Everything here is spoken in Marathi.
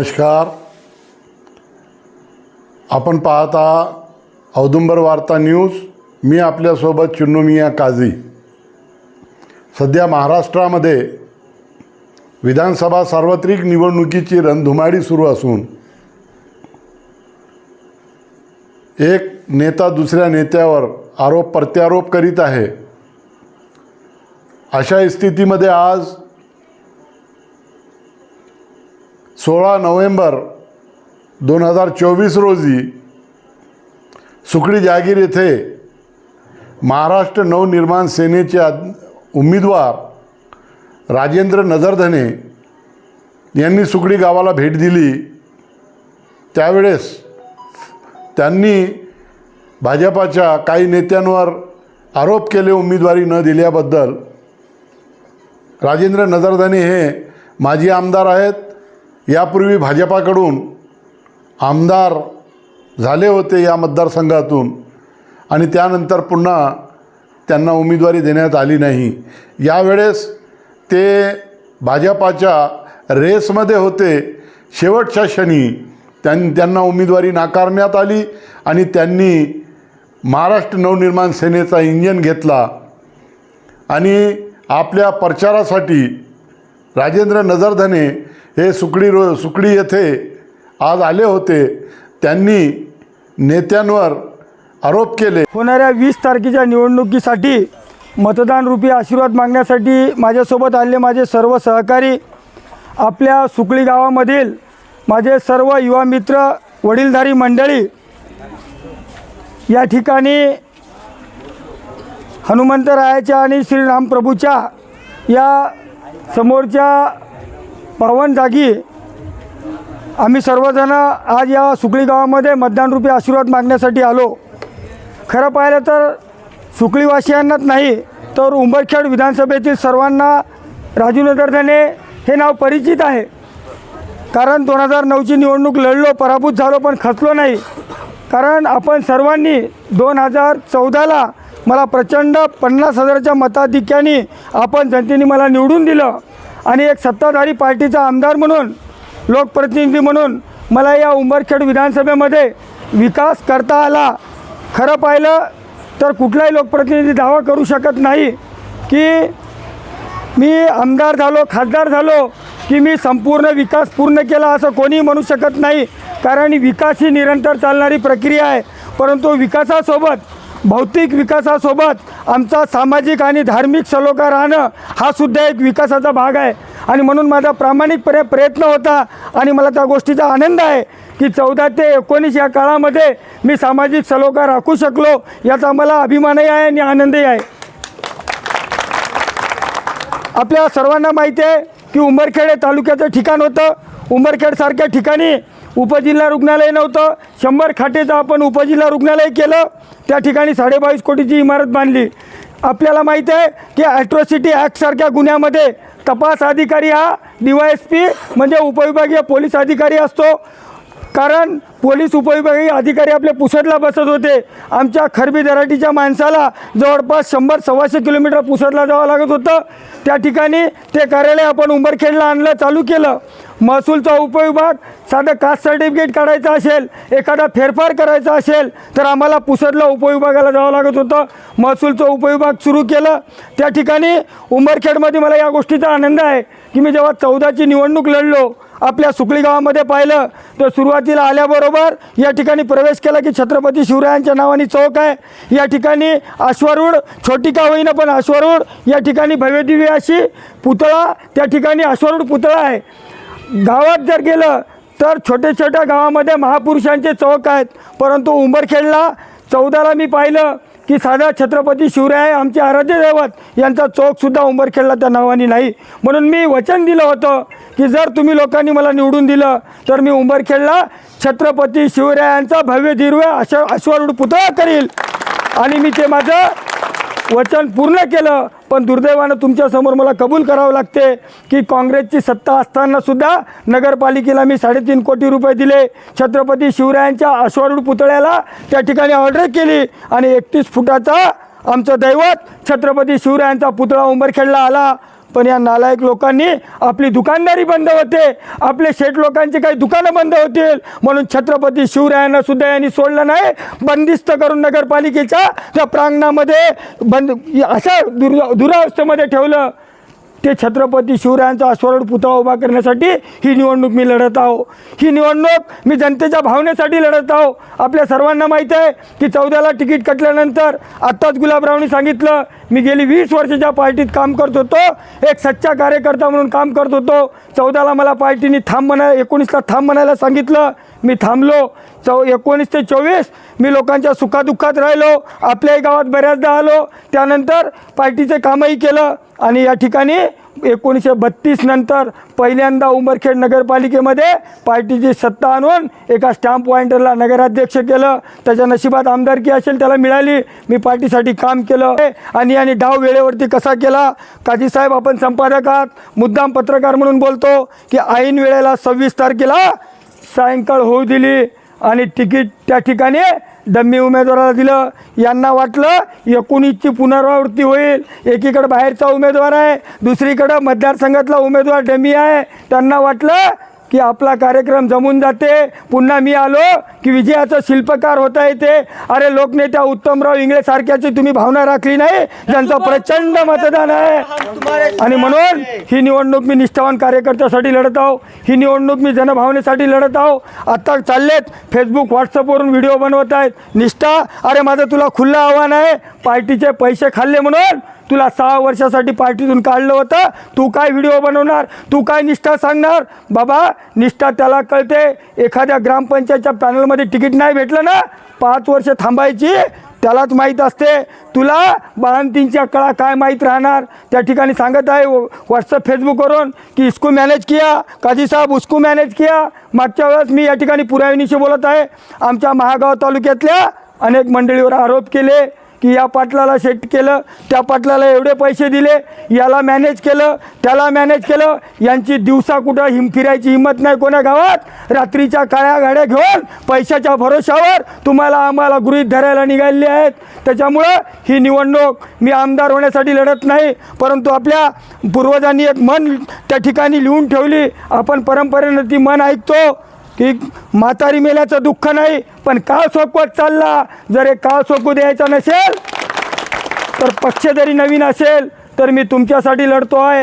नमस्कार. आपण पाहता औदुंबर वार्ता न्यूज. मी आपल्यासोबत चिन्नुमिया काझी. सध्या महाराष्ट्रामध्ये विधानसभा सार्वत्रिक निवडणुकीची रणधुमाडी सुरू असून एक नेता दुसऱ्या नेत्यावर आरोप प्रत्यारोप करीत आहे. अशा स्थितीमध्ये आज सोळा नोव्हेंबर दोन हजार चोवीस रोजी सुकडी जागीर येथे महाराष्ट्र नवनिर्माण सेनेचे उमेदवार राजेंद्र नजरधने यांनी सुकडी गावाला भेट दिली. त्यावेळेस त्यांनी भाजपाच्या काही नेत्यांवर आरोप केले उमेदवारी न दिल्याबद्दल. राजेंद्र नजरधने हे माजी आमदार आहेत. यापूर्वी भाजपाकडून आमदार झाले होते या मतदारसंघातून आणि त्यानंतर पुन्हा त्यांना उमेदवारी देण्यात आली नाही. यावेळेस ते भाजपाच्या रेसमध्ये होते. शेवटच्या क्षणी त्यां त्यांना उमेदवारी नाकारण्यात आली आणि त्यांनी महाराष्ट्र नवनिर्माण सेनेचा इंजन घेतला आणि आपल्या प्रचारासाठी राजेंद्र नजरधने हे सुकडी रो सुकडी येथे आज आले होते. त्यांनी नेत्यांवर आरोप केले. होणाऱ्या वीस तारखेच्या निवडणुकीसाठी मतदान रूपी आशीर्वाद मागण्यासाठी माझ्यासोबत आलेले माझे सर्व सहकारी आपल्या सुकळी गावामधील माझे सर्व युवा मित्र वडीलधारी मंडळी या ठिकाणी हनुमंतरायाच्या आणि श्रीरामप्रभूच्या या समोरच्या पावन जागी आम्ही सर्वजण आज या सुकळी गावामध्ये मतदानरूपी आशीर्वाद मागण्यासाठी आलो. खरं पाहिलं तर सुकळीवासियांनाच नाही तर उंबरखेड विधानसभेतील सर्वांना राजू नगरधने हे नाव परिचित आहे. कारण दोन हजार नऊची निवडणूक लढलो पराभूत झालो पण खचलो नाही. कारण आपण सर्वांनी दोन हजार चौदाला मला प्रचंड पन्नास हजाराच्या मताधिक्याने आपण जनतेने मला निवडून दिलं. आणि एक सत्ताधारी पार्टीचा आमदार म्हणून लोकप्रतिनिधी म्हणून मला या उंबरखेड विधानसभेमध्ये विकास करता आला. खरं पाहिलं तर कुठलाही लोकप्रतिनिधी दावा करू शकत नाही की मी आमदार झालो खासदार झालो की मी संपूर्ण विकास पूर्ण केला असं कोणीही म्हणू शकत नाही. कारण विकास ही निरंतर चालणारी प्रक्रिया आहे. परंतु विकासासोबत भौतिक विकासासोबत आमचा सामाजिक आणि धार्मिक सलोखा राहणं हा सुद्धा एक विकासाचा भाग आहे. आणि म्हणून माझा प्रामाणिकपणे प्रयत्न होता आणि मला त्या गोष्टीचा आनंद आहे की चौदा ते एकोणीस या काळामध्ये मी सामाजिक सलोखा राखू शकलो याचा मला अभिमानही आहे आणि आनंदही आहे. आपल्या सर्वांना माहिती आहे की उंबरखेड हे तालुक्याचं ठिकाण होतं. उंबरखेडसारख्या ठिकाणी उपजिल्हा रुग्णालय नव्हतं. शंभर खाटेचं आपण उपजिल्हा रुग्णालय केलं. त्या ठिकाणी साडेबावीस कोटीची इमारत बांधली. आपल्याला माहीत आहे की ॲट्रॉसिटी ॲक्टसारख्या गुन्ह्यामध्ये तपास अधिकारी हा डी वाय एस पी म्हणजे उपविभागीय पोलीस अधिकारी असतो. कारण पोलीस उपविभागीय अधिकारी आपले पुसदला बसत होते. आमच्या खरबी दराटीच्या माणसाला जवळपास शंभर सव्वाशे किलोमीटर पुसदला जावं लागत होतं. त्या ठिकाणी ते कार्यालय आपण उंबरखेडला आणलं चालू केलं. महसूलचा उपविभाग साधं कास्ट सर्टिफिकेट काढायचं असेल एखादा फेरफार करायचा असेल तर आम्हाला पुसदला उपविभागाला जावं लागत होतं. महसूलचं उपविभाग सुरू केलं. त्या ठिकाणी उंबरखेडमध्ये मला या गोष्टीचा आनंद आहे की मी जेव्हा चौदाची निवडणूक लढलो आपल्या सुकळी गावामध्ये पाहिलं तर सुरुवातीला आल्याबरोबर या ठिकाणी प्रवेश केला की छत्रपती शिवरायांच्या नावाने चौक आहे. या ठिकाणी अश्वारूढ छोटी का होईना पण अश्वारूढ या ठिकाणी भव्यदिव्य अशी पुतळा त्या ठिकाणी अश्वारूढ पुतळा आहे. गावात जर गेलं तर छोट्या छोट्या गावामध्ये महापुरुषांचे चौक आहेत. परंतु उंबरखेडला चौदाला मी पाहिलं की साधा छत्रपती शिवराय आमचे आराध्य दैवत यांचा चौकसुद्धा उंबरखेडला त्या नावाने नाही. म्हणून मी वचन दिलं होतं की जर तुम्ही लोकांनी मला निवडून दिलं तर मी उंबरखेडला छत्रपती शिवरायांचा भव्य दिव्य अश अश्वारूढ पुतळा करील. आणि मी ते माझं वचन पूर्ण केलं पण दुर्दैवानं तुमच्यासमोर मला कबूल करावं लागते की काँग्रेसची सत्ता असतानासुद्धा नगरपालिकेला मी साडेतीन कोटी रुपये दिले. छत्रपती शिवरायांच्या अश्वारूढ पुतळ्याला त्या ठिकाणी ऑर्डर केली आणि एकतीस फुटाचा आमचं दैवत छत्रपती शिवरायांचा पुतळा उंबरखेडला आला. पण या नालायक लोकांनी आपली दुकानदारी बंद होते. आपले शेठ लोकांचे काही दुकानं बंद होतील. म्हणून छत्रपती शिवरायांना सुद्धा यांनी सोडलं नाही. बंदिस्त करून नगरपालिकेच्या त्या प्रांगणामध्ये बंद अशा दुर दुरावस्थेमध्ये ठेवलं. ते छत्रपती शिवरायांचा अस्वरूढ पुतळा उभा करण्यासाठी ही निवडणूक मी लढत आहो. ही निवडणूक मी जनतेच्या भावनेसाठी लढत आहो. आपल्या सर्वांना माहीत आहे की चौदाला तिकीट कटल्यानंतर आत्ताच गुलाबरावनी सांगितलं मी गेली वीस वर्षाच्या पार्टीत काम करत होतो. एक सच्चा कार्यकर्ता म्हणून काम करत होतो. चौदाला मला पार्टीने थांब म्हणा एकोणीसला थांब म्हणायला सांगितलं. मी थांबलो. चौ एकोणीस ते चोवीस मी लोकांच्या सुखादुःखात राहिलो. आपल्याही गावात बऱ्याचदा आलो. त्यानंतर पार्टीचे कामही केलं आणि या ठिकाणी एकोणीसशे बत्तीस नंतर पहिल्यांदा उमरखेड नगरपालिकेमध्ये पार्टीची सत्ता आणून एका स्टॅम्प पॉइंटरला नगराध्यक्ष केलं. त्याच्या नशिबात आमदारकी असेल त्याला मिळाली. मी पार्टीसाठी काम केलं. आणि आणि डाव वेळेवरती कसा केला? काजीसाहेब आपण संपादक आहात. मुद्दाम पत्रकार म्हणून बोलतो की ऐन वेळेला सव्वीस तारखेला सायंकाळ होऊ दिली आणि तिकीट त्या ठिकाणी डम्मी उमेदवाराला दिलं. यांना वाटलं एकोणीसची पुनरावृत्ती होईल. एकीकडं बाहेरचा उमेदवार आहे दुसरीकडं मतदारसंघातला उमेदवार डमी आहे. त्यांना वाटलं की आपला कार्यक्रम जमून जाते. पुन्हा मी आलो की विजयाचं शिल्पकार होता येते. अरे लोकनेत्या उत्तमराव इंगळे सारख्याची तुम्ही भावना राखली नाही? ज्यांचं प्रचंड मतदान आहे. आणि म्हणून ही निवडणूक मी निष्ठावान कार्यकर्त्यासाठी लढत आहो. ही निवडणूक मी जनभावनेसाठी लढत आहो. आता चाललेत. फेसबुक व्हॉट्सअपवरून व्हिडिओ बनवत आहेत. निष्ठा अरे माझं तुला खुल्लं आव्हान आहे. पार्टीचे पैसे खाल्ले म्हणून तुला सहा वर्षासाठी पार्टीतून काढलं होतं. तू काय व्हिडिओ बनवणार? तू काय निष्ठा सांगणार? बाबा निष्ठा त्याला कळते. एखाद्या ग्रामपंचायतच्या पॅनलमध्ये तिकीट नाही भेटलं ना पाच वर्ष थांबायची त्यालाच माहीत असते. तुला बाळंतींच्या कळा काय माहीत राहणार? त्या ठिकाणी सांगत आहे व्हॉट्सअप फेसबुकवरून की इसको मॅनेज किया. काजी साहेब उसको मॅनेज किया. मागच्या वेळेस मी या ठिकाणी पुराविनीशी बोलत आहे. आमच्या महागाव तालुक्यातल्या अनेक मंडळीवर आरोप केले. की या पाटलाला सेट केलं त्या पाटलाला एवढे पैसे दिले याला मॅनेज केलं त्याला मॅनेज केलं यांची दिवसा कुठं हिम फिरायची हिंमत नाही कोण्या गावात. रात्रीच्या काळ्या गाड्या घेऊन पैशाच्या भरोशावर तुम्हाला आम्हाला गृहीत धरायला निघालेले आहेत. त्याच्यामुळं ही निवडणूक मी आमदार होण्यासाठी लढत नाही परंतु आपल्या पूर्वजांनी एक मन त्या ठिकाणी लिहून ठेवली. आपण परंपरेनं ती मन ऐकतो. की म्हातारी मेल्याचं दुःख नाही पण काळ सोकवत चालला. जर एक काळ सोकू द्यायचा नसेल तर पक्ष जरी नवीन असेल तर मी तुमच्यासाठी लढतो आहे